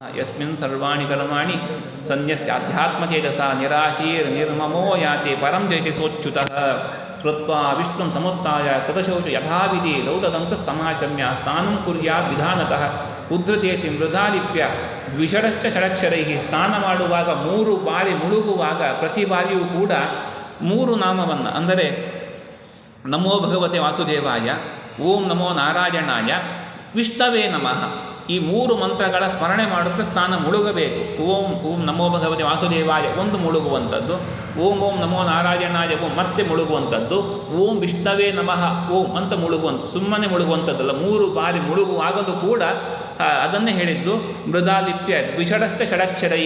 ಯಸ್ಮಿನ್ ಸರ್ವಾಣಿ ಕರ್ಮಾಣಿ ಸನ್ಯಸ್ಯಾಧ್ಯಾತ್ಮಚೇತಸ ನಿರಾಶೀರ್ ನಿರ್ಮಮೋ ಯಾತಿ ಪರಂ ಜಯತಿ ಸೋಚ್ಯುತಃ ಸ್ಮೃತ್ವ ವಿಷ್ಣು ಸಮುತ್ತಾಯ ಕೃತಶೌಚ ಯಥಾವಿಧಿ ಲೌತದಂತ ಸಮಾಚಮ್ಯ ಸ್ನಾನಂ ಕುರ್ಯಾತ್ ವಿಧಾನತಃ ಉದ್ಧತೇತಿ ಮೃದಾಲಿಪ್ಯ ದ್ವಿಷಡಷ್ಟ ಷಡಕ್ಷರೈ ಸ್ನಾನ ಮಾಡುವಾಗ ಮೂರು ಬಾರಿ ಮುಳುಗುವಾಗ ಪ್ರತಿ ಬಾರಿಯೂ ಕೂಡ ಮೂರು ನಾಮವನ್ನು ಅಂದರೆ ನಮೋ ಭಗವತೆ ವಾಸುದೇವಾಯ, ಓಂ ನಮೋ ನಾರಾಯಣಾಯ, ವಿಷ್ಣವೇ ನಮಃ. ಈ ಮೂರು ಮಂತ್ರಗಳ ಸ್ಮರಣೆ ಮಾಡುತ್ತಾ ಸ್ನಾನ ಮುಳುಗಬೇಕು. ಓಂ ಓಂ ನಮೋ ಭಗವತಿ ವಾಸುದೇವಾಯ, ಒಂದು ಮುಳುಗುವಂಥದ್ದು. ಓಂ ಓಂ ನಮೋ ನಾರಾಯಣಾಯ, ಓಂ ಮತ್ತೆ ಮುಳುಗುವಂಥದ್ದು. ಓಂ ವಿಷ್ಣವೇ ನಮಃ, ಓಂ ಅಂತ ಮುಳುಗುವಂಥ ಸುಮ್ಮನೆ ಮುಳುಗುವಂಥದ್ದಲ್ಲ, ಮೂರು ಬಾರಿ ಮುಳುಗುವಾಗಲೂ ಕೂಡ ಅದನ್ನೇ ಹೇಳಿದ್ದು ಮೃದಾಲಿಪ್ಯ ದ್ವಿಷಡಷ್ಟ ಷಡಕ್ಷರೈ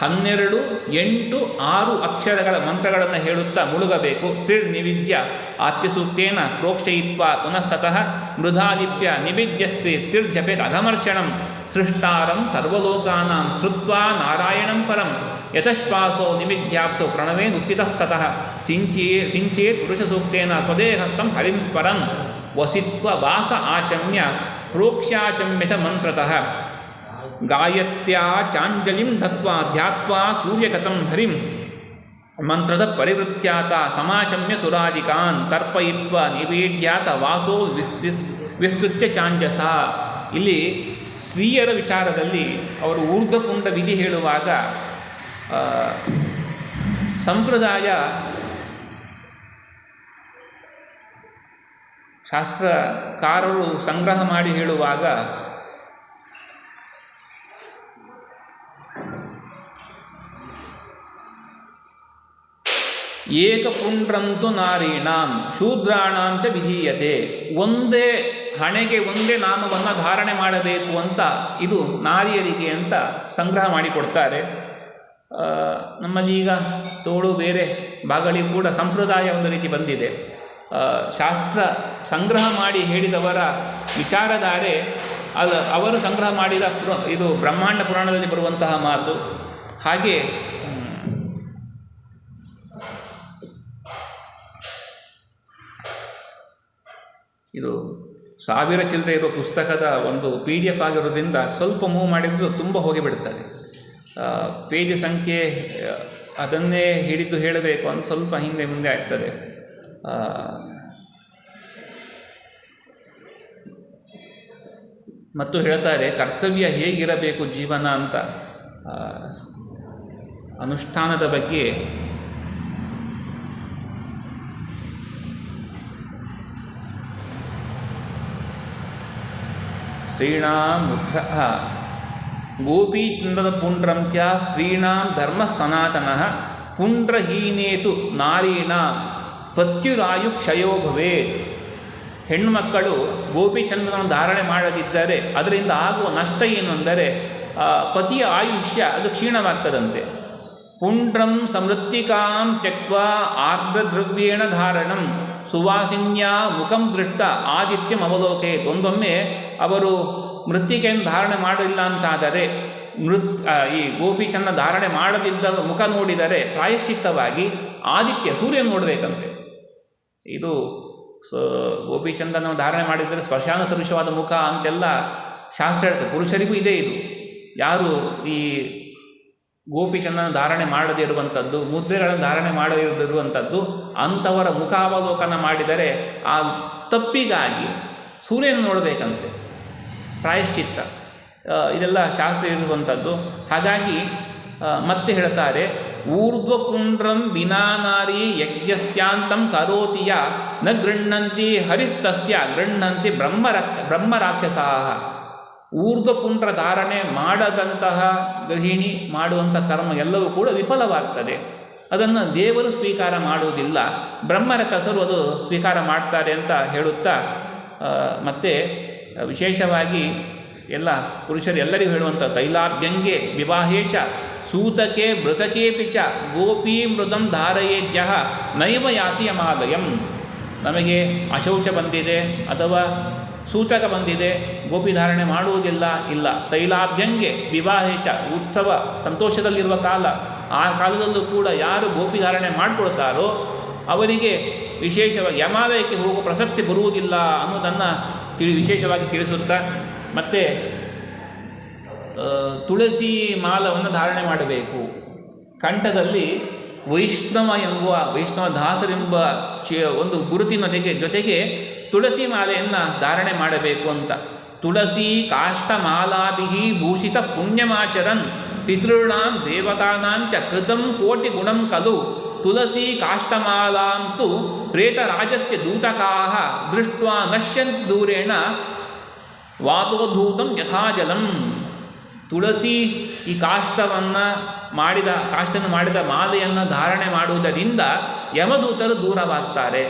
ಹನ್ನೆರಡು ಎಂಟು ಆರು ಅಕ್ಷರಗಳ ಮಂತ್ರಗಳನ್ನು ಹೇಳುತ್ತಾ ಮುಳುಗಬೇಕು ತ್ರಿರ್ ನಿವಿದ್ಯ ಆತ್ಯಸೂಕ್ತೇನ ಪ್ರೋಕ್ಷಯಿತ್ವ ಪುನಃಸತಃ ಮೃಧಾಲಿಪ್ಯ ನಿವಿದ್ಯಸ್ತಿ ತ್ರಿರ್ಜಪೇತ್ ಅಘಮರ್ಷಣಂ ಸೃಷ್ಟಾರಂ ಸರ್ವಲೋಕಾನಾಂ ಶ್ರುತ್ವಾ ನಾರಾಯಣಂ ಪರಂ ಯತಶ್ವಾಸೋ ನಿವಿದ್ಯಾಪ್ಸೋ ಪ್ರಣವೇ ನುತ್ತಿತಸ್ತತಃ ಸಿಂಚೇ ಸಿಂಚೇತ್ ಪುರುಷಸೂಕ್ತೇನ ಸ್ವದೇಹಸ್ಥಂ ಹರಿಂ ಸ್ಮರನ್ ವಸಿತ್ವ ವಾಸ ಆಚಮ್ಯ ಪ್ರೋಕ್ಷ್ಯಾಚಮ್ಯತ ಮಂತ್ರತಃ ಗಾಯತ್ಯಾ ಚಾಂಜಲಿಂ ದತ್ವಾ ಧ್ಯಾತ್ವಾ ಸೂರ್ಯಗತಂ ಹರಿಂ. ಮಂತ್ರದ ಪರಿವೃತ್ಯಾತ ಸಮಾಚಮ್ಯ ಸುರಾಜಿಕಾನ್ ತರ್ಪಯಿತ್ವ ನಿವೇಡ್ಯಾತ ವಾಸೋ ವಿಸ್ತಿ ವಿಸ್ತೃತ್ಯ ಚಾಂಜಸ. ಇಲ್ಲಿ ಸ್ತ್ರೀಯರ ವಿಚಾರದಲ್ಲಿ ಅವರು ಊರ್ಧ್ವಕುಂಡ ವಿಧಿ ಹೇಳುವಾಗ ಸಂಪ್ರದಾಯ ಶಾಸ್ತ್ರಕಾರರು ಸಂಗ್ರಹ ಮಾಡಿ ಹೇಳುವಾಗ ಏಕಪುಂಡ್ರಂತು ನಾರೀಣಾಂ ಶೂದ್ರಾಣಾಂಚ ವಿಧೀಯತೆ. ಒಂದೇ ಹಣೆಗೆ ಒಂದೇ ನಾಮವನ್ನು ಧಾರಣೆ ಮಾಡಬೇಕು ಅಂತ ಇದು ನಾರಿಯರಿಗೆ ಅಂತ ಸಂಗ್ರಹ ಮಾಡಿಕೊಡ್ತಾರೆ. ನಮ್ಮಲ್ಲೀಗ ತೋಳು ಬೇರೆ ಬಾಗಳಿ ಕೂಡ ಸಂಪ್ರದಾಯ ಒಂದು ರೀತಿ ಬಂದಿದೆ. ಶಾಸ್ತ್ರ ಸಂಗ್ರಹ ಮಾಡಿ ಹೇಳಿದವರ ವಿಚಾರಧಾರೆ ಅದು, ಅವರು ಸಂಗ್ರಹ ಮಾಡಿದ ಇದು ಬ್ರಹ್ಮಾಂಡ ಪುರಾಣದಲ್ಲಿ ಬರುವಂತಹ ಮಾತು. ಹಾಗೆ ಇದು ಸಾವಿರ ಚಿಲ್ಲರೆ ಇರೋ ಪುಸ್ತಕದ ಒಂದು ಪಿ ಡಿ ಎಫ್ ಆಗಿರೋದ್ರಿಂದ ಸ್ವಲ್ಪ ಮೂವ್ ಮಾಡಿದ್ರು ತುಂಬ ಹೋಗಿಬಿಡುತ್ತದೆ ಪೇಜ್ ಸಂಖ್ಯೆ, ಅದನ್ನೇ ಹಿಡಿದು ಹೇಳಬೇಕು ಅಂತ ಸ್ವಲ್ಪ ಹಿಂದೆ ಮುಂದೆ ಆಗ್ತದೆ. ಮತ್ತು ಹೇಳ್ತಾರೆ, ಕರ್ತವ್ಯ ಹೇಗಿರಬೇಕು ಜೀವನ ಅಂತ. ಅನುಷ್ಠಾನದ ಬಗ್ಗೆ ಮುಖ ಗೋಪೀಚಂದ್ರದ ಪುಂಡ್ರಂ ಚ ಸ್ತ್ರೀಣಾಂ ಧರ್ಮ ಸನಾತನಃ ಪುಂಡ್ರಹೀನೇತು ನಾರೀಣ ಪತ್ಯುರಾಯು ಕ್ಷಯೋ ಭವೇತ್. ಹೆಣ್ಣುಮಕ್ಕಳು ಗೋಪಿಚಂದ್ರನ ಧಾರಣೆ ಮಾಡದಿದ್ದರೆ ಅದರಿಂದ ಆಗುವ ನಷ್ಟ ಏನು ಅಂದರೆ ಪತಿಯ ಆಯುಷ್ಯ ಅದು ಕ್ಷೀಣವಾಗ್ತದಂತೆ. ಪುಂಡ್ರಂ ಸಮೃತ್ತಿಕಾಂ ತ್ಯಕ್ವಾ ಆರ್ದ್ರದ್ರವ್ಯೇಣ ಧಾರಣಂ. ಸುವಾಸಿನ್ಯ ಮುಖಂ ದೃಷ್ಟ ಆದಿತ್ಯಂ ಅವಲೋಕೆ. ಒಂದೊಮ್ಮೆ ಅವರು ಮೃತ್ತಿಕೆಯನ್ನು ಧಾರಣೆ ಮಾಡಲಿಲ್ಲ ಅಂತಾದರೆ ಮೃತ್ ಈ ಗೋಪಿಚಂದ ಧಾರಣೆ ಮಾಡದಿದ್ದ ಮುಖ ನೋಡಿದರೆ ಪ್ರಾಯಶ್ಚಿತ್ತವಾಗಿ ಆದಿತ್ಯ ಸೂರ್ಯನ ನೋಡಬೇಕಂತೆ. ಇದು ಸ ಗೋಪಿಚಂದನ ಧಾರಣೆ ಮಾಡಿದರೆ ಸ್ಪರ್ಶಾನುಸದೃಶವಾದ ಮುಖ ಅಂತೆಲ್ಲ ಶಾಸ್ತ್ರ ಹೇಳ್ತದೆ. ಪುರುಷರಿಗೂ ಇದೆ ಇದು. ಯಾರು ಈ ಗೋಪಿಚಂದನ ಧಾರಣೆ ಮಾಡದೇ ಇರುವಂಥದ್ದು, ಮುದ್ರೆಗಳನ್ನು ಧಾರಣೆ ಮಾಡದಿರುವಂಥದ್ದು ಅಂಥವರ ಮುಖಾವಲೋಕನ ಮಾಡಿದರೆ ಆ ತಪ್ಪಿಗಾಗಿ ಸೂರ್ಯನ ನೋಡಬೇಕಂತೆ. ಪ್ರಾಯಶ್ಚಿತ್ತ. ಇದೆಲ್ಲ ಶಾಸ್ತ್ರ ಇರುವಂಥದ್ದು. ಹಾಗಾಗಿ ಮತ್ತೆ ಹೇಳ್ತಾರೆ ಊರ್ಧ್ವಪುಂಡ್ರಂ ವಿನಾನಾರಿ ಯಜ್ಞಸ್ಯಾಂತಂ ಕರೋತಿಯ ನ ಗೃಹ್ಣಂತಿ ಹರಿಸ್ತಸ್ಯ ಗೃಹ್ಣಂತಿ ಬ್ರಹ್ಮರಕ್ಷ ಬ್ರಹ್ಮರಾಕ್ಷಸಾ ಊರ್ಧ್ವಪುಂಡ್ರ ಧಾರಣೆ ಮಾಡದಂತಹ ಗೃಹಿಣಿ ಮಾಡುವಂಥ ಕರ್ಮ ಎಲ್ಲವೂ ಕೂಡ ವಿಫಲವಾಗ್ತದೆ. ಅದನ್ನು ದೇವರು ಸ್ವೀಕಾರ ಮಾಡುವುದಿಲ್ಲ, ಬ್ರಹ್ಮರ ಕಸರು ಅದು ಸ್ವೀಕಾರ ಮಾಡ್ತಾರೆ ಅಂತ ಹೇಳುತ್ತಾ ಮತ್ತು ವಿಶೇಷವಾಗಿ ಎಲ್ಲ ಪುರುಷರು ಎಲ್ಲರಿಗೂ ಹೇಳುವಂಥ ತೈಲಾಭ್ಯಂಗೆ ವಿವಾಹೇಶ ಸೂತಕೆ ಮೃತಕೇಪಿ ಚ, ಗೋಪೀ ಮೃತಂ ಧಾರಯೇಜ್ಯ ನೈವ ಯಾತಿಯ ಮಾದಯಂ ನಮಗೆ ಅಶೌಚ ಬಂದಿದೆ ಅಥವಾ ಸೂತಕ ಬಂದಿದೆ, ಗೋಪಿ ಧಾರಣೆ ಮಾಡುವುದಿಲ್ಲ, ಇಲ್ಲ. ತೈಲಾಭ್ಯಂಗೆ ವಿವಾಹೇಚ ಉತ್ಸವ ಸಂತೋಷದಲ್ಲಿರುವ ಕಾಲ. ಆ ಕಾಲದಲ್ಲೂ ಕೂಡ ಯಾರು ಗೋಪಿ ಧಾರಣೆ ಮಾಡಿಕೊಳ್ತಾರೋ, ಅವರಿಗೆ ವಿಶೇಷವಾಗಿ ಯಮಾಲಯಕ್ಕೆ ಹೋಗುವ ಪ್ರಸಕ್ತಿ ಬರುವುದಿಲ್ಲ ಅನ್ನೋದನ್ನು ತಿಳಿ, ವಿಶೇಷವಾಗಿ ತಿಳಿಸುತ್ತಾ, ಮತ್ತು ತುಳಸಿ ಮಾಲವನ್ನು ಧಾರಣೆ ಮಾಡಬೇಕು. ಕಂಠದಲ್ಲಿ ವೈಷ್ಣವ ಎಂಬುವ ವೈಷ್ಣವ ದಾಸರೆಂಬ ಚಿ, ಒಂದು ಗುರುತಿನೊಂದಿಗೆ ಜೊತೆಗೆ ತುಳಸಿ ಮಾಲೆಯನ್ನು ಧಾರಣೆ ಮಾಡಬೇಕು ಅಂತ. ತುಳಸಿ ಕಾಷ್ಟಮಾಲಾಭಿ ಭೂಷಿತ ಪುಣ್ಯಮಾಚರನ್ ಪಿತೃಣಾಂ ದೇವತಾನಾಂ ಚ ಕೃತಂ ಕೋಟಿ ಗುಣಂ ಖಲು ತುಳಸಿ ಕಾಷ್ಟಮಾಲಾಂ ತು ಪ್ರೇತರಾಜಸ್ಯ ದೂತಕಾಹ ದೃಷ್ಟ್ವಾ ನಶ್ಯಂತಿ ದೂರೇಣ ವಾತೋಧೂತಂ ಯಥಾಜಲಂ. ತುಳಸಿ ಈ ಕಾಷ್ಟವನ್ನು ಮಾಡಿದ, ಕಾಷ್ಟನ್ನು ಮಾಡಿದ ಮಾಲೆಯನ್ನು ಧಾರಣೆ ಮಾಡುವುದರಿಂದ ಯಮದೂತರು ದೂರವಾಗ್ತಾರೆ.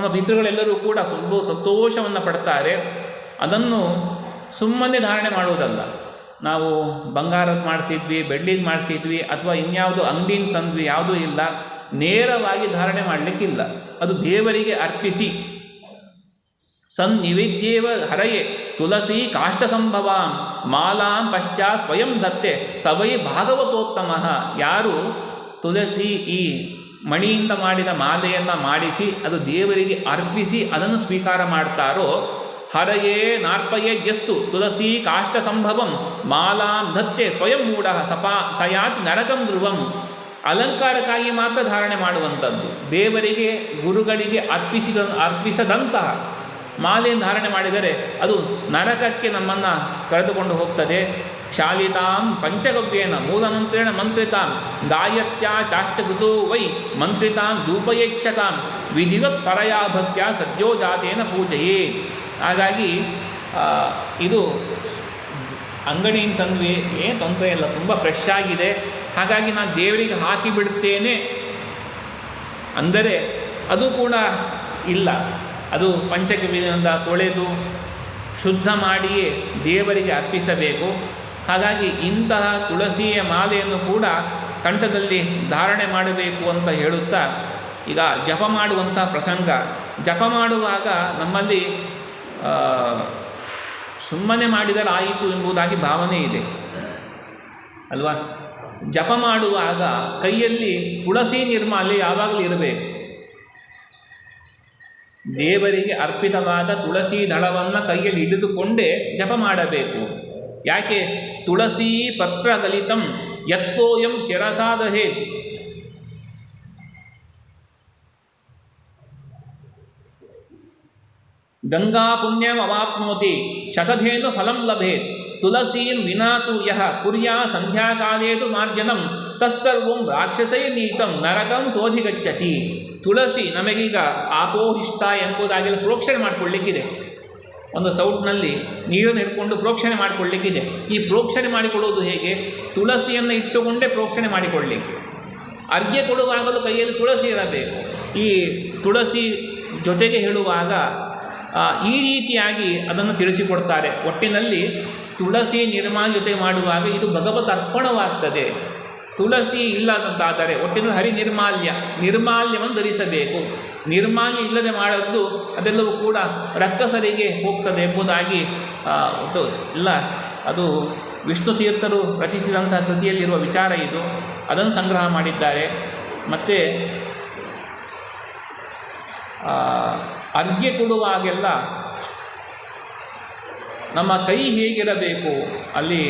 ನಮ್ಮ ಪಿತೃಗಳೆಲ್ಲರೂ ಕೂಡ ತುಂಬ ಸಂತೋಷವನ್ನು ಪಡ್ತಾರೆ. ಅದನ್ನು ಸುಮ್ಮನೆ ಧಾರಣೆ ಮಾಡುವುದಲ್ಲ. ನಾವು ಬಂಗಾರದ ಮಾಡಿಸಿದ್ವಿ, ಬೆಳ್ಳಿದ್ ಮಾಡಿಸಿದ್ವಿ, ಅಥವಾ ಇನ್ಯಾವುದು ಅಂಗಡಿನ ತಂದ್ವಿ, ಯಾವುದೂ ಇಲ್ಲ. ನೇರವಾಗಿ ಧಾರಣೆ ಮಾಡಲಿಕ್ಕಿಲ್ಲ. ಅದು ದೇವರಿಗೆ ಅರ್ಪಿಸಿ. ಸನ್ನಿವಿದ್ಯೇವ ಹರಯೇ ತುಳಸಿ ಕಾಷ್ಟಸಂಭವಾಂ, ಮಾಲಾಂ ಪಶ್ಚಾತ್ ಸ್ವಯಂ ದತ್ತೆ, ಸವೈ ಭಾಗವತೋತ್ತಮ. ಯಾರು ತುಳಸಿ ಈ ಮಣಿಯಿಂದ ಮಾಡಿದ ಮಾಲೆಯನ್ನು ಮಾಡಿಸಿ, ಅದು ದೇವರಿಗೆ ಅರ್ಪಿಸಿ ಅದನ್ನು ಸ್ವೀಕಾರ ಮಾಡ್ತಾರೋ, ಹರಯೇ ನಾರ್ಪಯೇ ಗೆಸ್ತು ತುಳಸಿ ಕಾಷ್ಟ ಸಂಭವಂ, ಮಾಲಾಂ ಧತ್ತೆ ಸ್ವಯಂ ಮೂಢ ಸಪಾ ಸಯಾತ್ ನರಕಂ ಧ್ರುವಂ. ಅಲಂಕಾರಕ್ಕಾಗಿ ಮಾತ್ರ ಧಾರಣೆ ಮಾಡುವಂಥದ್ದು. ದೇವರಿಗೆ, ಗುರುಗಳಿಗೆ ಅರ್ಪಿಸಿದ, ಅರ್ಪಿಸದಂತಹ ಮಾಲೆಯನ್ನು ಧಾರಣೆ ಮಾಡಿದರೆ ಅದು ನರಕಕ್ಕೆ ನಮ್ಮನ್ನು ಕರೆದುಕೊಂಡು ಹೋಗ್ತದೆ. ಶಾಲಿತಾಂ ಪಂಚಗವ್ಯೇನ ಮೂಲಮಂತ್ರೇಣ ಮಂತ್ರಿತಾಂ ಗಾಯತ್ಯಾ ಚಾಷ್ಟಕೃತೋ ವೈ ಮಂತ್ರಿತಾಂ ಧೂಪಯೇಚ್ಛತಾಂ ವಿಧಿವತ್ ಪರಯಾ ಸದ್ಯೋ ಜಾತೇನ ಪೂಜೆಯೇ. ಹಾಗಾಗಿ ಇದು ಅಂಗಡಿಯಿಂದ ತಂದ್ವಿ ಏನು ತೊಂದರೆ ಇಲ್ಲ, ತುಂಬ ಫ್ರೆಶ್ ಆಗಿದೆ. ಹಾಗಾಗಿ ನಾನು ದೇವರಿಗೆ ಹಾಕಿ ಬಿಡುತ್ತೇನೆ ಅಂದರೆ ಅದು ಕೂಡ ಇಲ್ಲ. ಅದು ಪಂಚಗವ್ಯದಿಂದ ತೊಳೆದು ಶುದ್ಧ ಮಾಡಿಯೇ ದೇವರಿಗೆ ಅರ್ಪಿಸಬೇಕು. ಹಾಗಾಗಿ ಇಂತಹ ತುಳಸಿಯ ಮಾಲೆಯನ್ನು ಕೂಡ ಕಂಠದಲ್ಲಿ ಧಾರಣೆ ಮಾಡಬೇಕು ಅಂತ ಹೇಳುತ್ತಾ ಈಗ ಜಪ ಮಾಡುವಂಥ ಪ್ರಸಂಗ. ಜಪ ಮಾಡುವಾಗ ನಮ್ಮಲ್ಲಿ ಸುಮ್ಮನೆ ಮಾಡಿದರೆ ಆಯಿತು ಎಂಬುದಾಗಿ ಭಾವನೆ ಇದೆ. ಅಲ್ವಾ? ಜಪ ಮಾಡುವಾಗ ಕೈಯಲ್ಲಿ ತುಳಸಿ ನಿರ್ಮಾಲೆ ಯಾವಾಗಲೂ ಇರಬೇಕು. ದೇವರಿಗೆ ಅರ್ಪಿತವಾದ ತುಳಸಿ ದಳವನ್ನು ಕೈಯಲ್ಲಿ ಹಿಡಿದುಕೊಂಡೇ ಜಪ ಮಾಡಬೇಕು. ಯಾಕೆ? ತುಳಸಿ ಪತ್ರ ದಲಿತಂ ಯತ್ತೋಯಂ ಶಿರಸಾದಹೇ. ಗಂಗಾ ಪುಣ್ಯಮವಾಪ್ನೋತಿ ಶತಧೇನು ಫಲಂ ಲಭೇತ್ ತುಳಸೀನ್ ವಿನಾತು ಯಹ ಕುರ್ಯಾ ಸಂಧ್ಯಾಕಾಲೇದು ಮಾರ್ಜನಂ, ತತ್ಸರ್ವಂ ರಾಕ್ಷಸೈ ನೀತಂ ನರಕಂ ಸೋಧಿಗಚ್ಚತಿ. ತುಳಸಿ ನಮಗೀಗ ಆಪೋಹಿಷ್ಟ ಎಂಬುದಾಗಿಲ್ಲ ಪ್ರೋಕ್ಷಣೆ ಮಾಡಿಕೊಳ್ಳಿಕ್ಕಿದೆ. ಒಂದು ಸೌಟ್ನಲ್ಲಿ ನೀರು ಹಿಡ್ಕೊಂಡು ಪ್ರೋಕ್ಷಣೆ ಮಾಡಿಕೊಳ್ಳಿಕ್ಕಿದೆ. ಈ ಪ್ರೋಕ್ಷಣೆ ಮಾಡಿಕೊಳ್ಳುವುದು ಹೇಗೆ? ತುಳಸಿಯನ್ನು ಇಟ್ಟುಕೊಂಡೇ ಪ್ರೋಕ್ಷಣೆ ಮಾಡಿಕೊಳ್ಳಿಕ್ಕೆ. ಅರ್ಘ್ಯ ಕೊಡುವಾಗಲೂ ಕೈಯಲ್ಲಿ ತುಳಸಿ ಇರಬೇಕು. ಈ ತುಳಸಿ ಜೊತೆಗೆ ಹೇಳುವಾಗ ಈ ರೀತಿಯಾಗಿ ಅದನ್ನು ತಿಳಿಸಿಕೊಡ್ತಾರೆ. ಒಟ್ಟಿನಲ್ಲಿ ತುಳಸಿ ನಿರ್ಮಾಣ ಜೊತೆ ಮಾಡುವಾಗ ಇದು ಭಗವತ್ ಅರ್ಪಣವಾಗ್ತದೆ. ತುಳಸಿ ಇಲ್ಲದಂತಾದರೆ ಒಟ್ಟಿನಲ್ಲಿ ಹರಿ ನಿರ್ಮಾಲ್ಯ ನಿರ್ಮಾಲ್ಯವನ್ನು ಧರಿಸಬೇಕು. ನಿರ್ಮಾಲ್ಯ ಇಲ್ಲದೆ ಮಾಡದ್ದು ಅದೆಲ್ಲವೂ ಕೂಡ ರಕ್ಕಸರಿಗೆ ಹೋಗ್ತದೆ ಎಂಬುದಾಗಿ ಇಲ್ಲ ಅದು ವಿಷ್ಣು ತೀರ್ಥರು ರಚಿಸಿದಂತಹ ಕೃತಿಯಲ್ಲಿರುವ ವಿಚಾರ ಇದು. ಅದನ್ನು ಸಂಗ್ರಹ ಮಾಡಿದ್ದಾರೆ. ಮತ್ತು ಅರ್ಘ್ಯ ಕೊಡುವಾಗೆಲ್ಲ ನಮ್ಮ ಕೈ ಹೇಗಿರಬೇಕು? ಅಲ್ಲಿ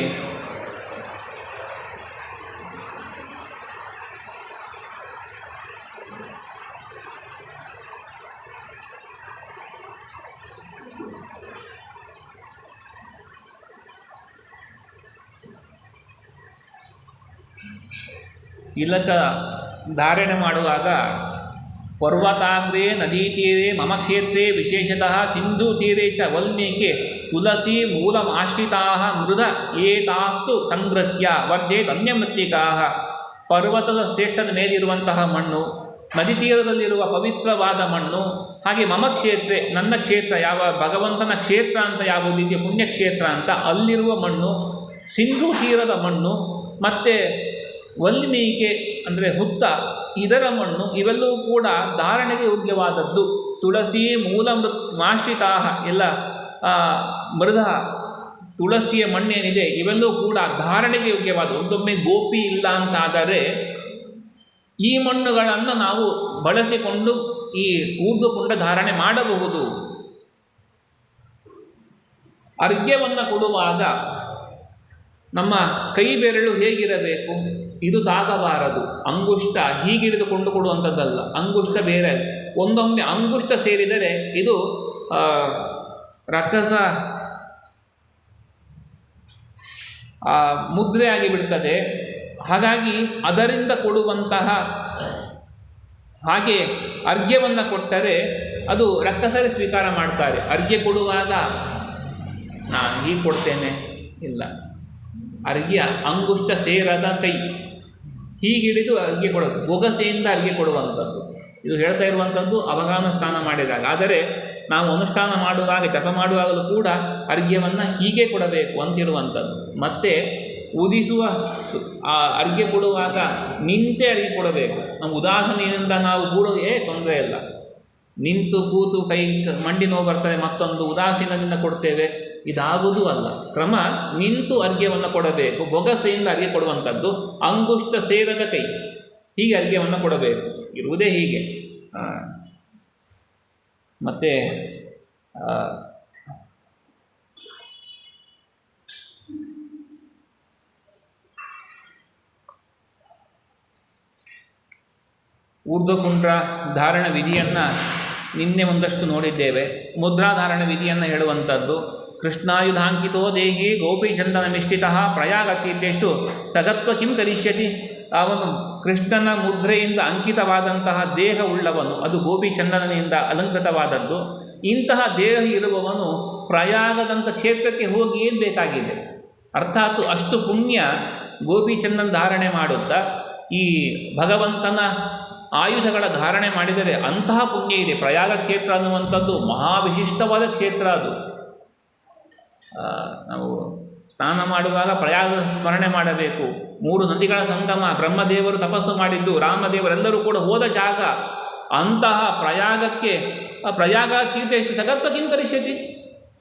ತಿಲಕ ಧಾರಣೆ ಮಾಡುವಾಗ ಪರ್ವತಾಗ್ರೆ ನದಿ ತೀರೆ ಮಮ ಕ್ಷೇತ್ರೇ ವಿಶೇಷತಃ ಸಿಂಧು ತೀರೆ ಚ ವಲ್ಮೀಕೆ ತುಳಸಿ ಮೂಲಮಾಶ್ರಿತಾ ಮೃದ ಏತಾಸ್ತು ಸಂಗ್ರಹ್ಯ ವರ್ಧೆ ಅನ್ಯಮೃತ್ತಿಕಾ ಪರ್ವತದ ಶ್ರೇಷ್ಠದ ಮೇಲಿರುವಂತಹ ಮಣ್ಣು ನದಿ ತೀರದಲ್ಲಿರುವ ಪವಿತ್ರವಾದ ಮಣ್ಣು, ಹಾಗೆ ಮಮ ಕ್ಷೇತ್ರ ನನ್ನ ಕ್ಷೇತ್ರ ಯಾವ ಭಗವಂತನ ಕ್ಷೇತ್ರ ಅಂತ ಯಾವುದಿದೆಯೋ ಪುಣ್ಯಕ್ಷೇತ್ರ ಅಂತ ಅಲ್ಲಿರುವ ಮಣ್ಣು ಸಿಂಧು ತೀರದ ಮಣ್ಣು, ಮತ್ತು ವಲ್ಮೀಕೆ ಅಂದರೆ ಹುತ್ತ, ಇದರ ಮಣ್ಣು ಇವೆಲ್ಲವೂ ಕೂಡ ಧಾರಣೆಗೆ ಯೋಗ್ಯವಾದದ್ದು. ತುಳಸಿ ಮೂಲಮೃತ್ ಮಾಶ್ರಿತಾ ಎಲ್ಲ ಮೃದ ತುಳಸಿಯ ಮಣ್ಣೇನಿದೆ, ಇವೆಲ್ಲವೂ ಕೂಡ ಧಾರಣೆಗೆ ಯೋಗ್ಯವಾದ ಒಂದೊಮ್ಮೆ ಗೋಪಿ ಇಲ್ಲ ಅಂತಾದರೆ ಈ ಮಣ್ಣುಗಳನ್ನು ನಾವು ಬಳಸಿಕೊಂಡು ಈ ಊರ್ದುಕೊಂಡ ಧಾರಣೆ ಮಾಡಬಹುದು. ಅರ್ಘ್ಯವನ್ನು ಕೊಡುವಾಗ ನಮ್ಮ ಕೈ ಬೆರಳು ಹೇಗಿರಬೇಕು? ಇದು ತಾಗಬಾರದು ಅಂಗುಷ್ಟ ಹೀಗಿಡಿದುಕೊಂಡು ಕೊಡುವಂಥದ್ದಲ್ಲ. ಅಂಗುಷ್ಟ ಬೇರೆ. ಒಂದೊಮ್ಮೆ ಅಂಗುಷ್ಟ ಸೇರಿದರೆ ಇದು ರಕ್ಕಸ ಮುದ್ರೆ ಆಗಿಬಿಡ್ತದೆ. ಹಾಗಾಗಿ ಅದರಿಂದ ಕೊಡುವಂತಹ ಹಾಗೆ ಅರ್ಘ್ಯವನ್ನು ಕೊಟ್ಟರೆ ಅದು ರಕ್ಕಸರೇ ಸ್ವೀಕಾರ ಮಾಡ್ತಾರೆ. ಅರ್ಘ್ಯ ಕೊಡುವಾಗ ನಾನು ಹೀಗೆ ಕೊಡ್ತೇನೆ. ಇಲ್ಲ. ಅರ್ಘ್ಯ ಅಂಗುಷ್ಟ ಸೇರದ ಕೈ. ಹೀಗಿಡಿದು ಅರ್ಗೆ ಕೊಡೋದು. ಬೊಗಸೆಯಿಂದ ಅರ್ಗೆ ಕೊಡುವಂಥದ್ದು. ಇದು ಹೇಳ್ತಾ ಇರುವಂಥದ್ದು ಅವಗಾನುಷ್ಠಾನ ಮಾಡಿದಾಗ. ಆದರೆ ನಾವು ಅನುಷ್ಠಾನ ಮಾಡುವಾಗ, ಜಪ ಮಾಡುವಾಗಲೂ ಕೂಡ ಅರ್ಘ್ಯವನ್ನು ಹೀಗೆ ಕೊಡಬೇಕು ಅಂತಿರುವಂಥದ್ದು. ಮತ್ತೆ ಉದಿಸುವ ಆ ಅರ್ಘ್ಯ ಕೊಡುವಾಗ ನಿಂತೆ ಅರ್ಘ್ಯ ಕೊಡಬೇಕು. ನಮ್ಮ ಉದಾಸನೆಯಿಂದ ನಾವು ಕೂಡ, ಏ, ತೊಂದರೆ ಇಲ್ಲ. ನಿಂತು ಕೂತು ಕ- ಮಂಡಿ ನೋವು ಬರ್ತದೆ, ಮತ್ತೊಂದು ಉದಾಸೀನದಿಂದ ಕೊಡ್ತೇವೆ. ಇದಾಗುವುದೂ ಅಲ್ಲ. ಕ್ರಮ ನಿಂತು ಅರ್ಘ್ಯವನ್ನು ಕೊಡಬೇಕು. ಬೊಗಸೆಯಿಂದ ಅರ್ಘ್ಯ ಕೊಡುವಂಥದ್ದು ಅಂಗುಷ್ಟ ಸೇರದ ಕೈ. ಹೀಗೆ ಅರ್ಘ್ಯವನ್ನು ಕೊಡಬೇಕು. ಇರುವುದೇ ಹೀಗೆ. ಮತ್ತೆ ಊರ್ಧ್ವಕುಂಡ್ರ ಧಾರಣ ವಿಧಿಯನ್ನು ನಿನ್ನೆ ಒಂದಷ್ಟು ನೋಡಿದ್ದೇವೆ. ಮುದ್ರಾಧಾರಣ ವಿಧಿಯನ್ನು ಹೇಳುವಂಥದ್ದು ಕೃಷ್ಣಾಯುಧಾಂಕಿತೋ ದೇಹಿ ಗೋಪಿಚಂದನ ಮಿಷ್ಟಿತ ಪ್ರಯಾಗತೀರ್ಥೇಶು ಸಗತ್ವ ಕಿಂ ಕರಿಷ್ಯತಿ ಅವನು ಕೃಷ್ಣನ ಮುದ್ರೆಯಿಂದ ಅಂಕಿತವಾದಂತಹ ದೇಹ ಉಳ್ಳವನು. ಅದು ಗೋಪಿಚಂದನನಿಂದ ಅಲಂಕೃತವಾದದ್ದು. ಇಂತಹ ದೇಹ ಇರುವವನು ಪ್ರಯಾಗದಂಥ ಕ್ಷೇತ್ರಕ್ಕೆ ಹೋಗಿ ಏನು ಬೇಕಾಗಿದೆ? ಅರ್ಥಾತ್ ಅಷ್ಟು ಪುಣ್ಯ ಗೋಪಿಚಂದನ ಧಾರಣೆ ಮಾಡುತ್ತಾ, ಈ ಭಗವಂತನ ಆಯುಧಗಳ ಧಾರಣೆ ಮಾಡಿದರೆ ಅಂತಹ ಪುಣ್ಯ ಇದೆ. ಪ್ರಯಾಗ ಕ್ಷೇತ್ರ ಅನ್ನುವಂಥದ್ದು ಮಹಾವಿಶಿಷ್ಟವಾದ ಕ್ಷೇತ್ರ ಅದು. ನಾವು ಸ್ನಾನ ಮಾಡುವಾಗ ಪ್ರಯಾಗ ಸ್ಮರಣೆ ಮಾಡಬೇಕು. ಮೂರು ನದಿಗಳ ಸಂಗಮ, ಬ್ರಹ್ಮದೇವರು ತಪಸ್ಸು ಮಾಡಿದ್ದು, ರಾಮದೇವರೆಲ್ಲರೂ ಕೂಡ ಹೋದ ಜಾಗ. ಅಂತಹ ಪ್ರಯಾಗಕ್ಕೆ ಪ್ರಯಾಗ ತೀರ್ಥೇಶು ಸಗತ್ವ ಕಿಂಕರಿಷ್ಯತಿ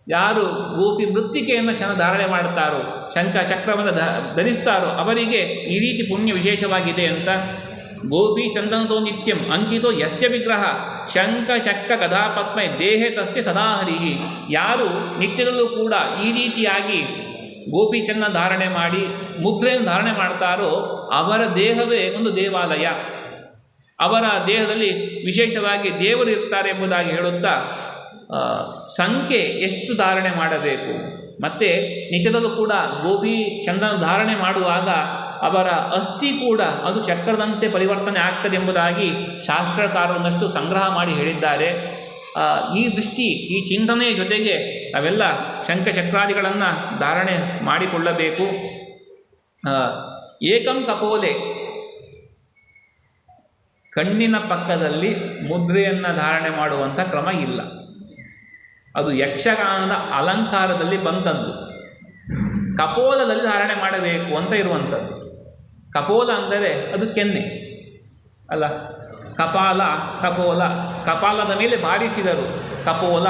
ಯಾರು ಗೋಪಿ ಮೃತ್ತಿಕೆಯನ್ನು ಚೆನ್ನ ಧಾರಣೆ ಮಾಡುತ್ತಾರೋ ಶಂಖ ಚಕ್ರವನ್ನು ಧ, ಧರಿಸ್ತಾರೋ, ಅವರಿಗೆ ಈ ರೀತಿ ಪುಣ್ಯ ವಿಶೇಷವಾಗಿದೆ ಅಂತ ಗೋಪಿ ಚಂದನದೋ ನಿತ್ಯಂ ಅಂಕಿತೋ ಯಸ್ಯ ವಿಗ್ರಹ. ಶಂಖ, ಚಕ್ಕ, ಗದಾಪದ್ಮೈ, ದೇಹೆ ತಸ್ಯ ಸದಾ ಹರಿಹಿ. ಯಾರು ನಿತ್ಯದಲ್ಲೂ ಕೂಡ ಈ ರೀತಿಯಾಗಿ ಗೋಪಿ ಚಂದನ ಧಾರಣೆ ಮಾಡಿ, ಮುದ್ರೆಯನ್ನು ಧಾರಣೆ ಮಾಡ್ತಾರೋ ಅವರ ದೇಹವೇ ಒಂದು ದೇವಾಲಯ. ಅವರ ದೇಹದಲ್ಲಿ ವಿಶೇಷವಾಗಿ ದೇವರು ಇರ್ತಾರೆ ಎಂಬುದಾಗಿ ಹೇಳುತ್ತಾ ಸಂಖ್ಯೆ ಎಷ್ಟು ಧಾರಣೆ ಮಾಡಬೇಕು? ಮತ್ತು ನಿತ್ಯದಲ್ಲೂ ಕೂಡ ಗೋಪಿ ಚಂದನ ಧಾರಣೆ ಮಾಡುವಾಗ ಅವರ ಅಸ್ಥಿ ಕೂಡ ಅದು ಚಕ್ರದಂತೆ ಪರಿವರ್ತನೆ ಆಗ್ತದೆ ಎಂಬುದಾಗಿ ಶಾಸ್ತ್ರಕಾರರೊಂದಷ್ಟು ಸಂಗ್ರಹ ಮಾಡಿ ಹೇಳಿದ್ದಾರೆ. ಈ ದೃಷ್ಟಿ, ಈ ಚಿಂತನೆಯ ಜೊತೆಗೆ ನಾವೆಲ್ಲ ಶಂಖಚಕ್ರಾದಿಗಳನ್ನು ಧಾರಣೆ ಮಾಡಿಕೊಳ್ಳಬೇಕು. ಏಕಂ ಕಪೋಲೆ ಕಣ್ಣಿನ ಪಕ್ಕದಲ್ಲಿ ಮುದ್ರೆಯನ್ನು ಧಾರಣೆ ಮಾಡುವಂಥ ಕ್ರಮ ಇಲ್ಲ. ಅದು ಯಕ್ಷಗಾನದ ಅಲಂಕಾರದಲ್ಲಿ ಬಂದದ್ದು. ಕಪೋಲದಲ್ಲಿ ಧಾರಣೆ ಮಾಡಬೇಕು ಅಂತ ಇರುವಂಥದ್ದು ಕಪೋಲ ಅಂದರೆ ಅದು ಕೆನ್ನೆ, ಅಲ್ಲ? ಕಪಾಲ, ಕಪೋಲ. ಕಪಾಲದ ಮೇಲೆ ಬಾಡಿಸಿದರು. ಕಪೋಲ.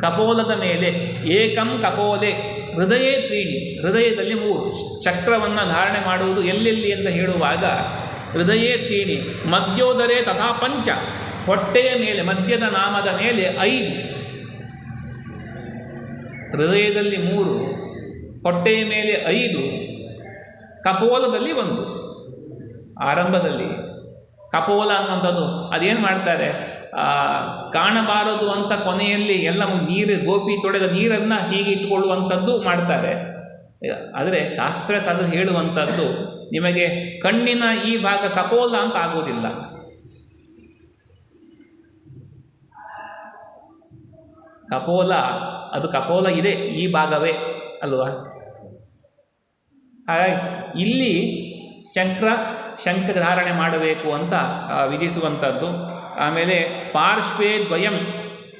ಕಪೋಲದ ಮೇಲೆ ಏಕಂ ಕಪೋಲೆ, ಹೃದಯೇ ತ್ರೀಣಿ. ಹೃದಯದಲ್ಲಿ ಮೂರು. ಚಕ್ರವನ್ನು ಧಾರಣೆ ಮಾಡುವುದು ಎಲ್ಲೆಲ್ಲಿ ಅಂತ ಹೇಳುವಾಗ ಹೃದಯೇ ತ್ರೀಣಿ, ಮದ್ಯೋದರೆ ತಥಾ ಪಂಚ. ಹೊಟ್ಟೆಯ ಮೇಲೆ, ಮದ್ಯದ ನಾಮದ ಮೇಲೆ ಐದು. ಹೃದಯದಲ್ಲಿ ಮೂರು. ಹೊಟ್ಟೆಯ ಮೇಲೆ ಐದು. ಕಪೋಲದಲ್ಲಿ ಒಂದು. ಆರಂಭದಲ್ಲಿ. ಕಪೋಲ ಅನ್ನುವಂಥದ್ದು, ಅದೇನು ಮಾಡ್ತಾರೆ? ಕಾಣಬಾರದು ಅಂತ ಕೊನೆಯಲ್ಲಿ ಎಲ್ಲ ನೀರು, ಗೋಪಿ ತೊಡೆದ ನೀರನ್ನು ಹೀಗೆ ಇಟ್ಟುಕೊಳ್ಳುವಂಥದ್ದು ಮಾಡ್ತಾರೆ. ಆದರೆ ಶಾಸ್ತ್ರಕ್ಕೆ ಹೇಳುವಂಥದ್ದು, ನಿಮಗೆ ಕಣ್ಣಿನ ಈ ಭಾಗ ಕಪೋಲ ಅಂತ ಆಗೋದಿಲ್ಲ. ಕಪೋಲ, ಅದು ಕಪೋಲ ಇದೆ, ಈ ಭಾಗವೇ ಅಲ್ವಾ? ಹಾಗಾಗಿ ಇಲ್ಲಿ ಚಕ್ರ ಶಂಖ ಧಾರಣೆ ಮಾಡಬೇಕು ಅಂತ ವಿಧಿಸುವಂಥದ್ದು. ಆಮೇಲೆ ಪಾರ್ಶ್ವೇ ದ್ವಯಂ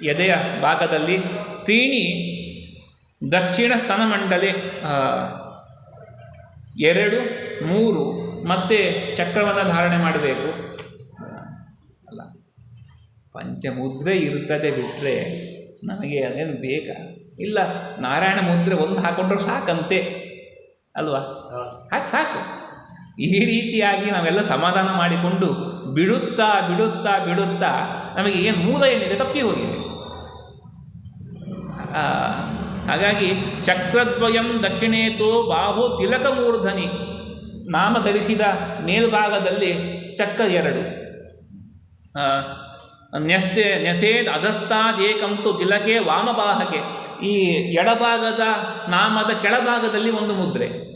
ಎದೆಯ ಭಾಗದಲ್ಲಿ ತೀಣಿ ದಕ್ಷಿಣ ಸ್ತನಮಂಡಲೆ ಎರಡು, ಮೂರು ಮತ್ತೆ ಚಕ್ರವನ್ನು ಧಾರಣೆ ಮಾಡಬೇಕು. ಅಲ್ಲ, ಪಂಚಮುದ್ರೆ ಇರ್ತದೆ ಬಿಟ್ಟರೆ ನಮಗೆ ಅದೇನು ಬೇಕಾ? ಇಲ್ಲ, ನಾರಾಯಣ ಮುದ್ರೆ ಒಂದು ಹಾಕೊಂಡ್ರೆ ಸಾಕಂತೆ. ಅಲ್ವಾ? ಹಾಗೆ ಸಾಕು. ಈ ರೀತಿಯಾಗಿ ನಾವೆಲ್ಲ ಸಮಾಧಾನ ಮಾಡಿಕೊಂಡು ಬಿಡುತ್ತಾ ಬಿಡುತ್ತಾ ಬಿಡುತ್ತಾ ನಮಗೆ ಏನು ಮೂಲ ಏನಿದೆ ತಪ್ಪಿ ಹೋಗಿದೆ. ಹಾಗಾಗಿ ಚಕ್ರದ್ವಯಂ ದಕ್ಷಿಣೇತು ಬಾಹು ತಿಲಕ ಮೂರ್ಧನಿ. ನಾಮ ಧರಿಸಿದ ಮೇಲ್ಭಾಗದಲ್ಲಿ ಚಕ್ರ ಎರಡು. ನೆಸ್ತೆ ನೆಸೇದ್ ಅಧಸ್ತಾದೇಕಂತು ತಿಲಕೆ ವಾಮಬಾಹಕೆ. ಈ ಎಡಭಾಗದ ನಾಮದ ಕೆಳಭಾಗದಲ್ಲಿ ಒಂದು ಮುದ್ರೆ.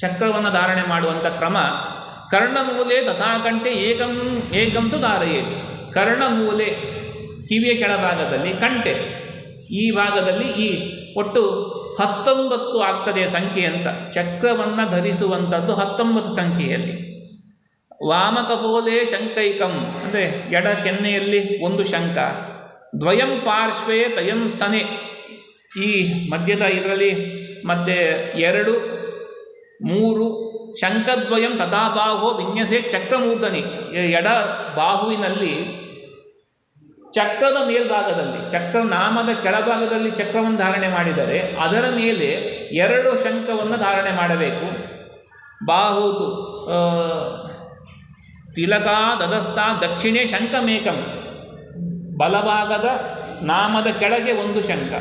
ಚಕ್ರವನ್ನು ಧಾರಣೆ ಮಾಡುವಂಥ ಕ್ರಮ. ಕರ್ಣಮೂಲೆ ತಥಾಕಂಠೆ ಏಕಂ ಏಕಂತು ಧಾರೆಯೇ. ಕರ್ಣಮೂಲೆ ಕಿವಿಯ ಕೆಳಭಾಗದಲ್ಲಿ ಕಂಟೆ ಈ ಭಾಗದಲ್ಲಿ ಈ ಒಟ್ಟು ಹತ್ತೊಂಬತ್ತು ಆಗ್ತದೆ ಸಂಖ್ಯೆ ಅಂತ. ಚಕ್ರವನ್ನು ಧರಿಸುವಂಥದ್ದು ಹತ್ತೊಂಬತ್ತು ಸಂಖ್ಯೆಯಲ್ಲಿ. ವಾಮಕಪೋಲೆ ಶಂಕೈಕಂ. ಅಂದರೆ ಎಡ ಕೆನ್ನೆಯಲ್ಲಿ ಒಂದು ಶಂಕ. ದ್ವಯಂ ಪಾರ್ಶ್ವೇ ತಯಂ ಸ್ತನೆ. ಈ ಮಧ್ಯದ ಇದರಲ್ಲಿ ಮತ್ತೆ ಎರಡು, ಮೂರು ಶಂಖದ್ವಯಂ ತಥಾಬಾಹೋ ವಿನ್ಯಸೆ ಚಕ್ರಮೂರ್ಧನಿ. ಎಡ ಬಾಹುವಿನಲ್ಲಿ ಚಕ್ರದ ಮೇಲ್ಭಾಗದಲ್ಲಿ, ಚಕ್ರ ನಾಮದ ಕೆಳಭಾಗದಲ್ಲಿ ಚಕ್ರವನ್ನು ಧಾರಣೆ ಮಾಡಿದರೆ ಅದರ ಮೇಲೆ ಎರಡು ಶಂಖವನ್ನು ಧಾರಣೆ ಮಾಡಬೇಕು. ಬಾಹುತು ತಿಲಕಾ ದದಸ್ತ ದಕ್ಷಿಣೆ ಶಂಖಮೇಕಂ ಬಲಭಾಗದ ನಾಮದ ಕೆಳಗೆ ಒಂದು ಶಂಖ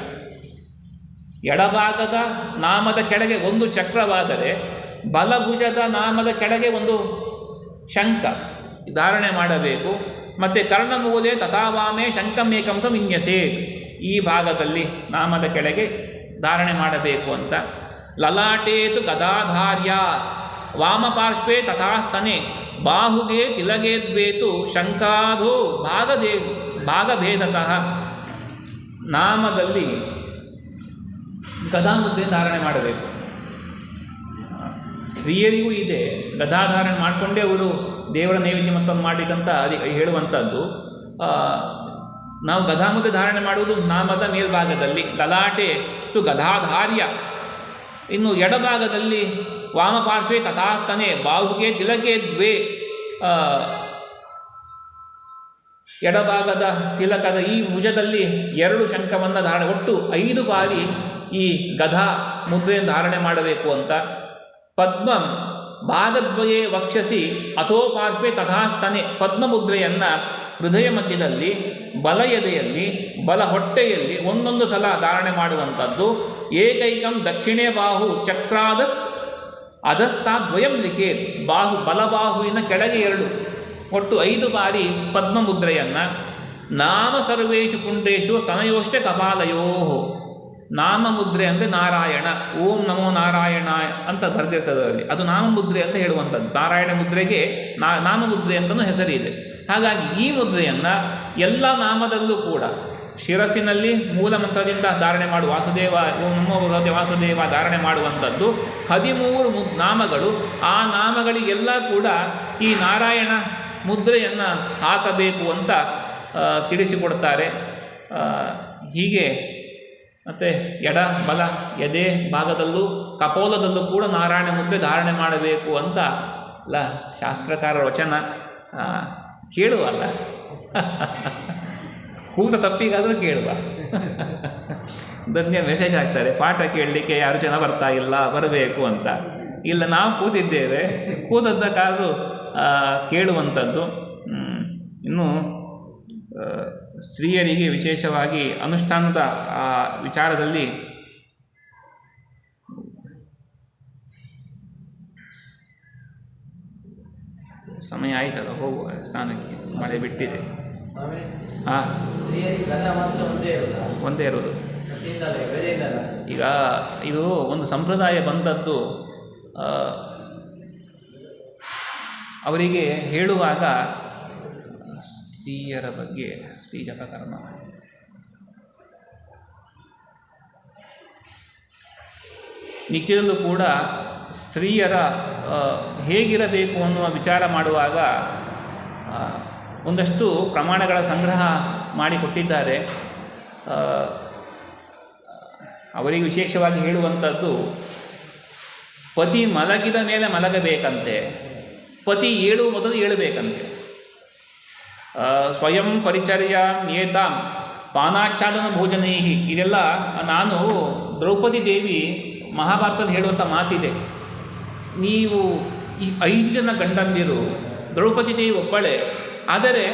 ಎಡಭಾಗದ ನಾಮದ ಕೆಳಗೆ ಒಂದು ಚಕ್ರವಾದರೆ ಬಲಭುಜದ ನಾಮದ ಕೆಳಗೆ ಒಂದು ಶಂಖ. ಧಾರಣೆ ಮಾಡಬೇಕು. ಮತ್ತು ಕರ್ಣಮೂಲೆ ತಥಾವಾಮೆ ಶಂಕಮೇಕಂತ ವಿನ್ಯಸೆ. ಈ ಭಾಗದಲ್ಲಿ ನಾಮದ ಕೆಳಗೆ ಧಾರಣೆ ಮಾಡಬೇಕು ಅಂತ. ಲಲಾಟೇತು ಗದಾಧಾರ್ಯ. ವಾಮಪಾರ್ಶ್ವೇ ತಥಾಸ್ತನೆ. ಬಾಹುಗೆ ತಿಲಗೇದ್ವೇತು ಶಂಕಾಧೋ ಭಾಗದೇ ಭಾಗಭೇದತಃ. ನಾಮದಲ್ಲಿ ಗದಾಮುದ್ರೆ ಧಾರಣೆ ಮಾಡಬೇಕು. ಸ್ತ್ರೀಯರಿಗೂ ಇದೆ ಗದಾಧಾರಣೆ ಮಾಡಿಕೊಂಡೇ ಅವರು ದೇವರ ನೈವೇದ್ಯ ಮತ್ತೊಂದು ಮಾಡಲಿಕ್ಕಂತ ಅದಿ ಹೇಳುವಂಥದ್ದು. ನಾವು ಗದಾಮುದ್ರೆ ಧಾರಣೆ ಮಾಡುವುದು ನಾಮದ ಮೇಲ್ಭಾಗದಲ್ಲಿ ಗಲಾಟೆ ತು ಗದಾಧಾರ್ಯ ಇನ್ನು ಎಡಭಾಗದಲ್ಲಿ ವಾಮಪಾರ್ಶ್ವೆ ತಥಾಸ್ತನೆ ಬಾಹುಗೆ ತಿಲಕೆ ದ್ವೇ. ಎಡಭಾಗದ ತಿಲಕದ ಈ ಭುಜದಲ್ಲಿ ಎರಡು ಶಂಖವನ್ನು ಧಾರಣೆ, ಒಟ್ಟು ಐದು ಬಾರಿ ಈ ಗಧಾ ಮುದ್ರೆಯನ್ನು ಧಾರಣೆ ಮಾಡಬೇಕು ಅಂತ ಪದ್ಮಂ ಭಾಗದ್ವಯೇ ವಕ್ಷಸಿ ಅಥೋ ಪಾರ್ಶ್ವೆ ತಥಾಸ್ತನೆ ಪದ್ಮ ಮುದ್ರೆಯನ್ನು ಹೃದಯ ಮಧ್ಯದಲ್ಲಿ ಬಲ ಎದೆಯಲ್ಲಿ ಬಲ ಹೊಟ್ಟೆಯಲ್ಲಿ ಒಂದೊಂದು ಸಲ ಧಾರಣೆ ಮಾಡುವಂಥದ್ದು. ಏಕೈಕಂ ದಕ್ಷಿಣೆ ಬಾಹು ಚಕ್ರಾದ ಅಧಸ್ತಾದ್ವಯಂ ಲಿಖೇತ್ ಬಾಹು ಬಲಬಾಹುವಿನ ಕೆಳಗೆ ಎರಡು. ಒಟ್ಟು ಐದು ಬಾರಿ ಪದ್ಮ ಮುದ್ರೆಯನ್ನು ನಾಮ ಸರ್ವೇಶು ಕುಂಡೇಶು ಸ್ತನಯೋಶ್ಚ ಕಪಾಲಯೋ ನಾಮ ಮುದ್ರೆ ಅಂದರೆ ನಾರಾಯಣ, ಓಂ ನಮೋ ನಾರಾಯಣ ಅಂತ ಬರೆದಿರ್ತದೆ ಅದರಲ್ಲಿ ಅದು ನಾಮ ಮುದ್ರೆ ಅಂತ ಹೇಳುವಂಥದ್ದು. ನಾರಾಯಣ ಮುದ್ರೆಗೆ ನಾ ನಾಮ ಮುದ್ರೆ ಅಂತಲೂ ಹೆಸರಿದೆ ಹಾಗಾಗಿ ಈ ಮುದ್ರೆಯನ್ನು ಎಲ್ಲ ನಾಮದಲ್ಲೂ ಕೂಡ ಶಿರಸ್ಸಿನಲ್ಲಿ ಮೂಲ ಮಂತ್ರದಿಂದ ಧಾರಣೆ ಮಾಡುವ ವಾಸುದೇವ, ಓಂ ನಮೋ ಭಗವತೆ ವಾಸುದೇವ ಧಾರಣೆ ಮಾಡುವಂಥದ್ದು. ಹದಿಮೂರು ಮು, ನಾಮಗಳು. ಆ ನಾಮಗಳಿಗೆಲ್ಲ ಕೂಡ ಈ ನಾರಾಯಣ ಮುದ್ರೆಯನ್ನು ಹಾಕಬೇಕು ಅಂತ ತಿಳಿಸಿಕೊಡ್ತಾರೆ. ಹೀಗೆ ಮತ್ತು ಎಡ, ಬಲ, ಎದೆ ಭಾಗದಲ್ಲೂ, ಕಪೋಲದಲ್ಲೂ ಕೂಡ ನಾರಾಯಣ ಮುದ್ರೆ ಧಾರಣೆ ಮಾಡಬೇಕು ಅಂತ ಅಲ್ಲ, ಶಾಸ್ತ್ರಕಾರ ವಚನ ಕೇಳುವಲ್ಲ ಕೂತ ತಪ್ಪಿಗಾದರೂ ಕೇಳುವ. ಧನ್ಯ ಮೆಸೇಜ್ ಆಗ್ತಾರೆ ಪಾಠ ಕೇಳಲಿಕ್ಕೆ ಯಾರು ಜನ ಬರ್ತಾ ಇಲ್ಲ, ಬರಬೇಕು ಅಂತ. ಇಲ್ಲ, ನಾವು ಕೂತಿದ್ದೇವೆ. ಕೂತದ್ದಕ್ಕಾದರೂ ಕೇಳುವಂಥದ್ದು. ಇನ್ನು ಸ್ತ್ರೀಯರಿಗೆ ವಿಶೇಷವಾಗಿ ಅನುಷ್ಠಾನದ ವಿಚಾರದಲ್ಲಿ ಸಮಯ ಆಯಿತಲ್ಲ, ಹೋಗುವ ಸ್ನಾನಕ್ಕೆ ಮಳೆ ಬಿಟ್ಟಿದೆ. ಹಾಂ. ಒಂದೇ ಇರೋದು. ಈಗ ಇದು ಒಂದು ಸಂಪ್ರದಾಯ ಬಂದದ್ದು ಅವರಿಗೆ ಹೇಳುವಾಗ ಸ್ತ್ರೀಯರ ಬಗ್ಗೆ ಸ್ತ್ರೀ ಜಪಕರ್ಮ ನಿತ್ಯದಲ್ಲೂ ಕೂಡ ಸ್ತ್ರೀಯರ ಹೇಗಿರಬೇಕು ಅನ್ನುವ ವಿಚಾರ ಮಾಡುವಾಗ ಒಂದಷ್ಟು ಪ್ರಮಾಣಗಳ ಸಂಗ್ರಹ ಮಾಡಿಕೊಟ್ಟಿದ್ದಾರೆ ಅವರಿಗೆ ವಿಶೇಷವಾಗಿ ಹೇಳುವಂಥದ್ದು, ಪತಿ ಮಲಗಿದ ಮೇಲೆ ಮಲಗಬೇಕಂತೆ. ಪತಿ ಏಳುವ ಮೊದಲು ಏಳಬೇಕಂತೆ. ಸ್ವಯಂ ಪರಿಚರ್ಯ ಏತಾಂ ಪಾನಾಚ್ಛಾದನ ಭೋಜನೈಹಿ. ಇದೆಲ್ಲ ನಾನು ದ್ರೌಪದಿ ದೇವಿ ಮಹಾಭಾರತದಲ್ಲಿ ಹೇಳುವಂಥ ಮಾತಿದೆ. ನೀವು ಈ ಐದು ಜನ ಗಂಡಂದಿರು, ದ್ರೌಪದಿ ದೇವಿ ಒಬ್ಬಳೆ, ಆದರೆ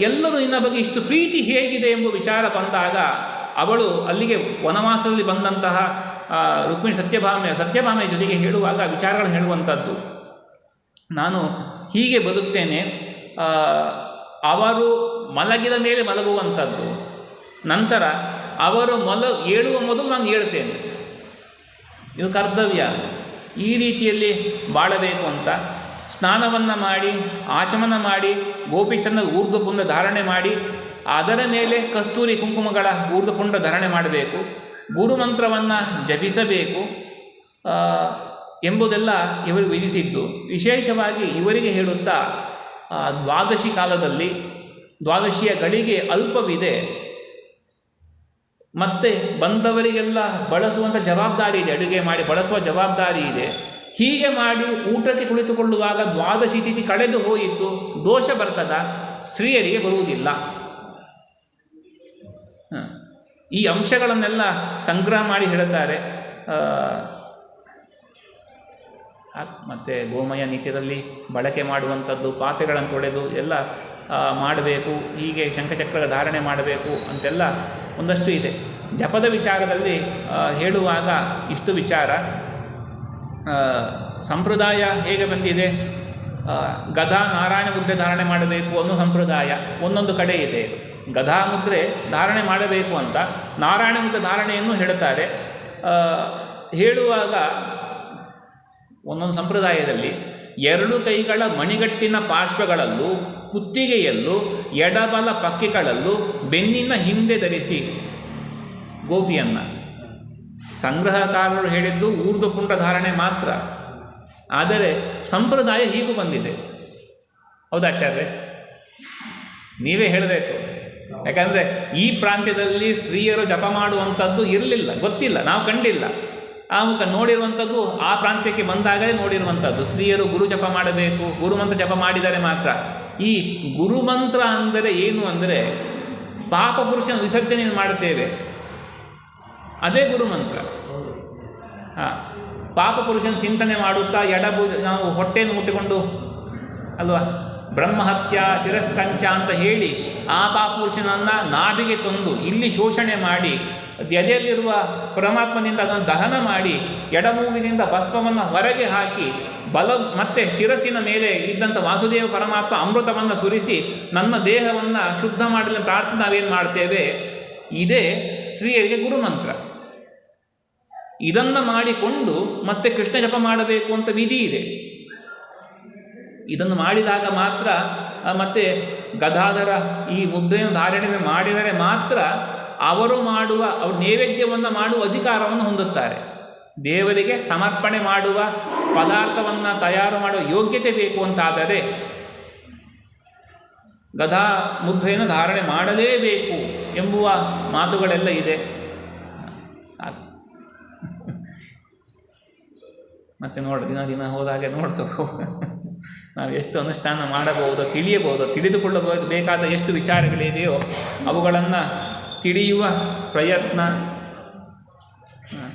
ಎಲ್ಲರೂ ನಿನ್ನ ಬಗ್ಗೆ ಇಷ್ಟು ಪ್ರೀತಿ ಹೇಗಿದೆ ಎಂಬ ವಿಚಾರ ಬಂದಾಗ ಅವಳು ಅಲ್ಲಿಗೆ ವನವಾಸದಲ್ಲಿ ಬಂದಂತಹ ರುಕ್ಮಿಣಿ ಸತ್ಯಭಾಮೆ ಸತ್ಯಭಾಮೆ ಜೊತೆಗೆ ಹೇಳುವಾಗ ವಿಚಾರಗಳನ್ನು ಹೇಳುವಂಥದ್ದು ನಾನು ಹೀಗೆ ಬದುಕ್ತೇನೆ ಅವರು ಮಲಗಿದ ಮೇಲೆ ಮಲಗುವಂಥದ್ದು. ನಂತರ ಅವರು ಮಲ ಹೇಳುವ ಮೊದಲು ನಾನು ಹೇಳ್ತೇನೆ. ಇದು ಕರ್ತವ್ಯ. ಈ ರೀತಿಯಲ್ಲಿ ಬಾಳಬೇಕು ಅಂತ. ಸ್ನಾನವನ್ನು ಮಾಡಿ, ಆಚಮನ ಮಾಡಿ ಗೋಪಿಚಂದ ಊರ್ಧ್ವಪುಂಡ ಧಾರಣೆ ಮಾಡಿ, ಅದರ ಮೇಲೆ ಕಸ್ತೂರಿ ಕುಂಕುಮಗಳ ಊರ್ಧ್ವಪುಂಡ ಧಾರಣೆ ಮಾಡಬೇಕು. ಗುರುಮಂತ್ರವನ್ನು ಜಪಿಸಬೇಕು ಎಂಬುದೆಲ್ಲ ಇವರು ವಿಧಿಸಿದ್ದು. ವಿಶೇಷವಾಗಿ ಇವರಿಗೆ ಹೇಳುತ್ತಾ ದ್ವಾದಶಿ ಕಾಲದಲ್ಲಿ ದ್ವಾದಶಿಯ ಗಳಿಗೆ ಅಲ್ಪವಿದೆ. ಮತ್ತೆ ಬಂದವರಿಗೆಲ್ಲ ಬಳಸುವಂಥ ಜವಾಬ್ದಾರಿ ಇದೆ, ಅಡುಗೆ ಮಾಡಿ ಬಳಸುವ ಜವಾಬ್ದಾರಿ ಇದೆ. ಹೀಗೆ ಮಾಡಿ ಊಟಕ್ಕೆ ಕುಳಿತುಕೊಳ್ಳುವಾಗ ದ್ವಾದಶಿ ತಿಥಿ ಕಳೆದು ಹೋಯಿತು, ದೋಷ ಬರ್ತದ, ಸ್ತ್ರೀಯರಿಗೆ ಬರುವುದಿಲ್ಲ. ಈ ಅಂಶಗಳನ್ನೆಲ್ಲ ಸಂಗ್ರಹ ಮಾಡಿ ಹೇಳುತ್ತಾರೆ. ಮತ್ತು ಗೋಮಯ ನಿತ್ಯದಲ್ಲಿ ಬಳಕೆ ಮಾಡುವಂಥದ್ದು, ಪಾತ್ರೆಗಳನ್ನು ತೊಳೆದು ಎಲ್ಲ ಮಾಡಬೇಕು, ಹೀಗೆ ಶಂಖಚಕ್ರ ಧಾರಣೆ ಮಾಡಬೇಕು ಅಂತೆಲ್ಲ ಒಂದಷ್ಟು ಇದೆ. ಜಪದ ವಿಚಾರದಲ್ಲಿ ಹೇಳುವಾಗ ಇಷ್ಟು ವಿಚಾರ. ಸಂಪ್ರದಾಯ ಹೇಗೆ ಬಂದಿದೆ? ಗಧಾ ನಾರಾಯಣ ಮುದ್ರೆ ಧಾರಣೆ ಮಾಡಬೇಕು ಅನ್ನೋ ಸಂಪ್ರದಾಯ ಒಂದೊಂದು ಕಡೆ ಇದೆ. ಗದಾ ಮುದ್ರೆ ಧಾರಣೆ ಮಾಡಬೇಕು ಅಂತ ನಾರಾಯಣ ಮುದ್ರೆ ಧಾರಣೆಯನ್ನು ಹೇಳುತ್ತಾರೆ. ಹೇಳುವಾಗ ಒಂದೊಂದು ಸಂಪ್ರದಾಯದಲ್ಲಿ ಎರಡು ಕೈಗಳ ಮಣಿಗಟ್ಟಿನ ಪಾರ್ಶ್ವಗಳಲ್ಲೂ, ಕುತ್ತಿಗೆಯಲ್ಲೂ, ಎಡಬಲ ಪಕ್ಕೆಗಳಲ್ಲೂ ಬೆನ್ನಿನ ಹಿಂದೆ ಧರಿಸಿ ಗೋಪಿಯನ್ನು. ಸಂಗ್ರಹಕಾರರು ಹೇಳಿದ್ದು ಊರ್ಧ್ವಪುಂಡ ಧಾರಣೆ ಮಾತ್ರ. ಆದರೆ ಸಂಪ್ರದಾಯ ಹೀಗೂ ಬಂದಿದೆ. ಹೌದಾ ಆಚಾರ್ಯ ನೀವೇ ಹೇಳಬೇಕು. ಯಾಕಂದರೆ ಈ ಪ್ರಾಂತ್ಯದಲ್ಲಿ ಸ್ತ್ರೀಯರು ಜಪ ಮಾಡುವಂಥದ್ದು ಇರಲಿಲ್ಲ, ಗೊತ್ತಿಲ್ಲ, ನಾವು ಕಂಡಿಲ್ಲ. ಆ ಮುಖ ನೋಡಿರುವಂಥದ್ದು ಆ ಪ್ರಾಂತ್ಯಕ್ಕೆ ಬಂದಾಗಲೇ ನೋಡಿರುವಂಥದ್ದು. ಸ್ತ್ರೀಯರು ಗುರು ಜಪ ಮಾಡಬೇಕು, ಗುರುಮಂತ್ರ ಜಪ ಮಾಡಿದರೆ ಮಾತ್ರ. ಈ ಗುರುಮಂತ್ರ ಅಂದರೆ ಏನು ಅಂದರೆ ಪಾಪ ಪುರುಷನ ವಿಸರ್ಜನೆ ಮಾಡುತ್ತೇವೆ. ಅದೇ ಗುರುಮಂತ್ರ. ಹಾಂ, ಪಾಪ ಪುರುಷನ ಚಿಂತನೆ ಮಾಡುತ್ತಾ ಎಡಬು, ನಾವು ಹೊಟ್ಟೆಯನ್ನು ಮುಟ್ಟಿಕೊಂಡು ಅಲ್ವಾ, ಬ್ರಹ್ಮಹತ್ಯ ಶಿರಸ್ಕಂಚ ಅಂತ ಹೇಳಿ ಆ ಪಾಪ ಪುರುಷನನ್ನು ನಾಭಿಗೆ ತಂದು ಇಲ್ಲಿ ಶೋಷಣೆ ಮಾಡಿ ಎದೆಯಲ್ಲಿರುವ ಪರಮಾತ್ಮನಿಂದ ಅದನ್ನು ದಹನ ಮಾಡಿ ಎಡಮೂಗಿನಿಂದ ಭಸ್ಮವನ್ನು ಹೊರಗೆ ಹಾಕಿ ಬಲ ಮತ್ತೆ ಶಿರಸಿನ ಮೇಲೆ ಇದ್ದಂಥ ವಾಸುದೇವ ಪರಮಾತ್ಮ ಅಮೃತವನ್ನು ಸುರಿಸಿ ನನ್ನ ದೇಹವನ್ನು ಶುದ್ಧ ಮಾಡಲು ಪ್ರಾರ್ಥನೆ ನಾವೇನು ಮಾಡ್ತೇವೆ? ಇದೇ ಸ್ತ್ರೀಯರಿಗೆ ಗುರುಮಂತ್ರ. ಇದನ್ನು ಮಾಡಿಕೊಂಡು ಮತ್ತೆ ಕೃಷ್ಣ ಜಪ ಮಾಡಬೇಕು ಅಂತ ವಿಧಿ ಇದೆ. ಇದನ್ನು ಮಾಡಿದಾಗ ಮಾತ್ರ ಮತ್ತೆ ಗದಾಧರ ಈ ಮುದ್ರೆಯನ್ನು ಧಾರಣೆ ಮಾಡಿದರೆ ಮಾತ್ರ ಅವರು ಮಾಡುವ, ಅವರು ನೈವೇದ್ಯವನ್ನು ಮಾಡುವ ಅಧಿಕಾರವನ್ನು ಹೊಂದುತ್ತಾರೆ. ದೇವರಿಗೆ ಸಮರ್ಪಣೆ ಮಾಡುವ, ಪದಾರ್ಥವನ್ನು ತಯಾರು ಮಾಡುವ ಯೋಗ್ಯತೆ ಬೇಕು ಅಂತಾದರೆ ಗದಾ ಮುದ್ರೆಯನ್ನು ಧಾರಣೆ ಮಾಡಲೇಬೇಕು ಎಂಬುವ ಮಾತುಗಳೆಲ್ಲ ಇದೆ. ಸಾಕು. ಮತ್ತೆ ನೋಡು, ದಿನ ದಿನ ಹೋದಾಗೆ ನೋಡ್ತೇವೆ ನಾವು ಎಷ್ಟು ಅನುಷ್ಠಾನ ಮಾಡಬಹುದು, ತಿಳಿಯಬಹುದು, ತಿಳಿದುಕೊಳ್ಳಬಹುದು, ಬೇಕಾದ ಎಷ್ಟು ವಿಚಾರಗಳಿದೆಯೋ ಅವುಗಳನ್ನು ತಿಳಿಯುವ ಪ್ರಯತ್ನ ಹಾಂ